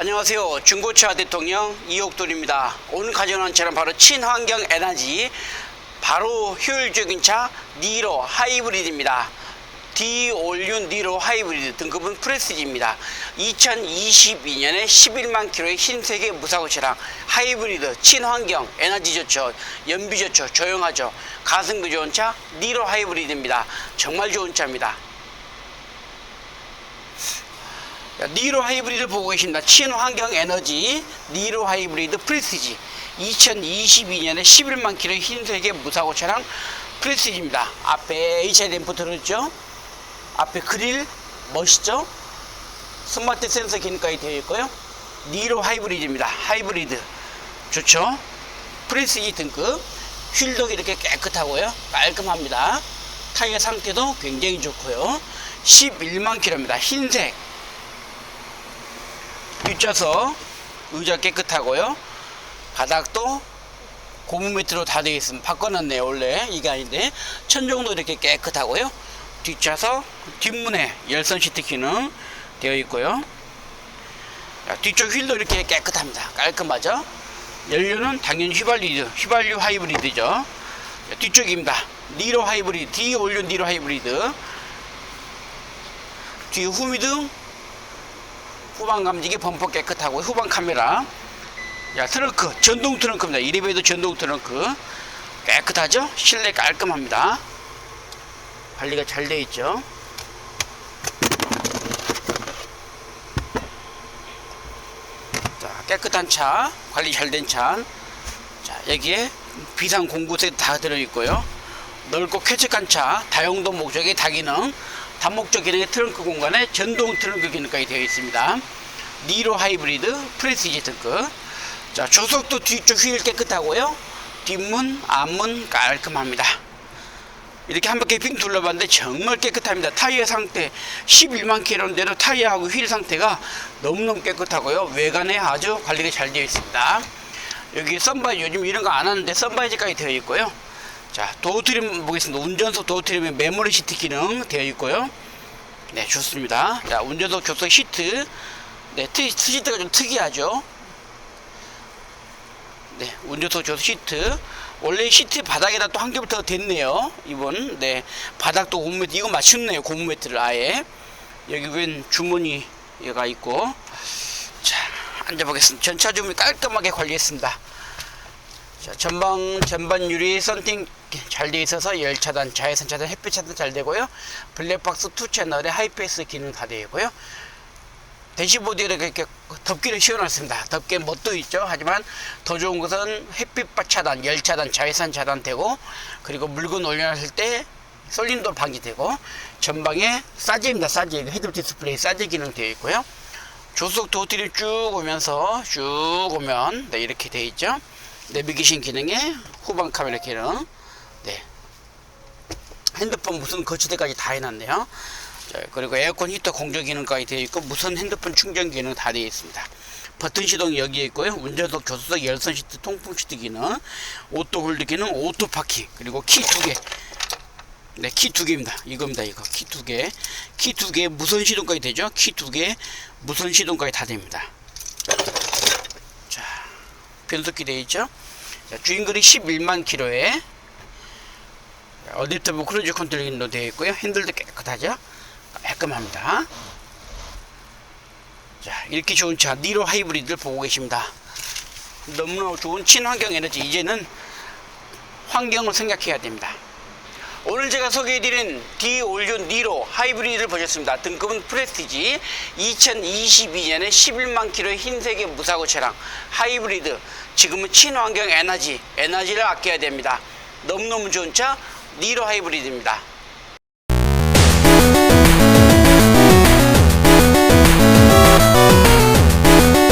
안녕하세요. 중고차 대통령 이옥돌입니다. 오늘 가져온 차는 바로 친환경 에너지, 바로 효율적인 차 니로 하이브리드입니다. 디올륜 니로 하이브리드 등급은 프레스지입니다. 2022년에 11만 킬로의 흰색의 무사고 차량 하이브리드 친환경 에너지 좋죠 연비 좋죠 조용하죠 가성비 좋은 차 니로 하이브리드입니다. 정말 좋은 차입니다. 니로 하이브리드 보고 계십니다. 친환경 에너지 니로 하이브리드 프레스지 2022년에 11만 킬로 흰색의 무사고 차량 프레스지입니다. 앞에 HID 램프 들었죠? 앞에 그릴 멋있죠? 스마트 센서 기능까지 되어 있고요. 니로 하이브리드입니다. 하이브리드 좋죠? 프레스지 등급 휠도 이렇게 깨끗하고요. 깔끔합니다. 타이어 상태도 굉장히 좋고요. 11만 킬로입니다. 흰색 뒷좌석 의자 깨끗하고요. 바닥도 고무 매트로 다 되어 있습니다. 바꿔놨네요. 원래 이게 아닌데 천정도 이렇게 깨끗하고요. 뒷좌석 뒷문에 열선 시트 기능 되어 있고요. 자, 뒤쪽 휠도 이렇게 깨끗합니다. 깔끔하죠. 연료는 당연히 휘발유, 휘발유 하이브리드죠. 자, 뒤쪽입니다. 니로 하이브리드, D 올륜 니로 하이브리드. 뒤 후미등 후방 감지기 범퍼 깨끗하고 후방 카메라. 야 트렁크 전동 트렁크입니다. 이리베이도 전동 트렁크. 깨끗하죠? 실내 깔끔합니다. 관리가 잘 되어 있죠? 자 깨끗한 차 관리 잘 된 차. 자 여기에 비상 공구세 다 들어있고요. 넓고 쾌적한 차 다용도 목적의 다기능 다목적 기능의 트렁크 공간에 전동 트렁크 기능까지 되어 있습니다. 니로 하이브리드 프레시지 등급 자 조석도 뒤쪽 휠 깨끗하고요. 뒷문 앞문 깔끔합니다. 이렇게 한 바퀴 빙 둘러봤는데 정말 깨끗합니다. 타이어 상태 11만 킬로인데도 타이어하고 휠 상태가 너무너무 깨끗하고요. 외관에 아주 관리가 잘 되어 있습니다. 여기 썬바이저 요즘 이런 거 안 하는데 썬바이저까지 되어 있고요 자 도어 트림 보겠습니다. 운전석 도어 트림에 메모리 시트 기능 되어 있고요. 네 좋습니다. 자 운전석 조석 시트. 네 트, 시트가 좀 특이하죠? 네 운전석 조석 시트. 원래 시트 바닥에다 또한더 됐네요 이번. 네 바닥도 고무 매트 이거 맞췄네요 고무 매트를 아예. 여기 웬 주머니가 있고. 자 앉아보겠습니다. 전차 주머니 깔끔하게 관리했습니다. 자, 전방 전반 유리 썬팅 잘 되어 있어서 열 차 단, 자외선 차단, 햇빛 차단 잘 되고요. 블랙박스 2 채널에 하이패스 기능 다 되어 있고요. 대시보드에 이렇게 덮기를 씌워놨습니다. 덮개 멋도 있죠. 하지만 더 좋은 것은 햇빛 차단, 열 차단, 자외선 차단되고 그리고 물건 올려놨을 때 쏠림도 방지되고 전방에 사제입니다. 사제 헤드 디스플레이 사제 기능 되어 있고요. 조수석 도어들이 쭉 오면서 쭉 오면 네, 이렇게 되어 있죠. 내비게이션 기능에 후방 카메라 기능 네 핸드폰 무선 거치대까지 다 해놨네요 자, 그리고 에어컨 히터 공조 기능까지 되어 있고 무선 핸드폰 충전 기능 다 되어 있습니다 버튼 시동이 여기에 있고요 운전석 조수석 열선 시트 통풍 시트 기능 오토 홀드 기능 오토 파킹 그리고 키 두 개 네, 키 두 개입니다. 이겁니다, 이거. 키 두 개. 키 두 개, 무선 시동까지 되죠? 키 두 개, 무선 시동까지 다 됩니다. 자, 변속기 되어 있죠? 자, 주행거리 11만 킬로에 어댑터브 크루즈 컨트롤 기능도 되어 있고요. 핸들도 깨끗하죠? 깔끔합니다. 자, 이렇게 좋은 차, 니로 하이브리드를 보고 계십니다. 너무나 좋은 친환경 에너지. 이제는 환경을 생각해야 됩니다. 오늘 제가 소개해드린 디올륜 니로 하이브리드를 보셨습니다. 등급은 프레스티지 2022년에 11만 킬로의 흰색의 무사고 차량 하이브리드 지금은 친환경 에너지 에너지를 아껴야 됩니다. 너무너무 좋은 차 니로 하이브리드입니다.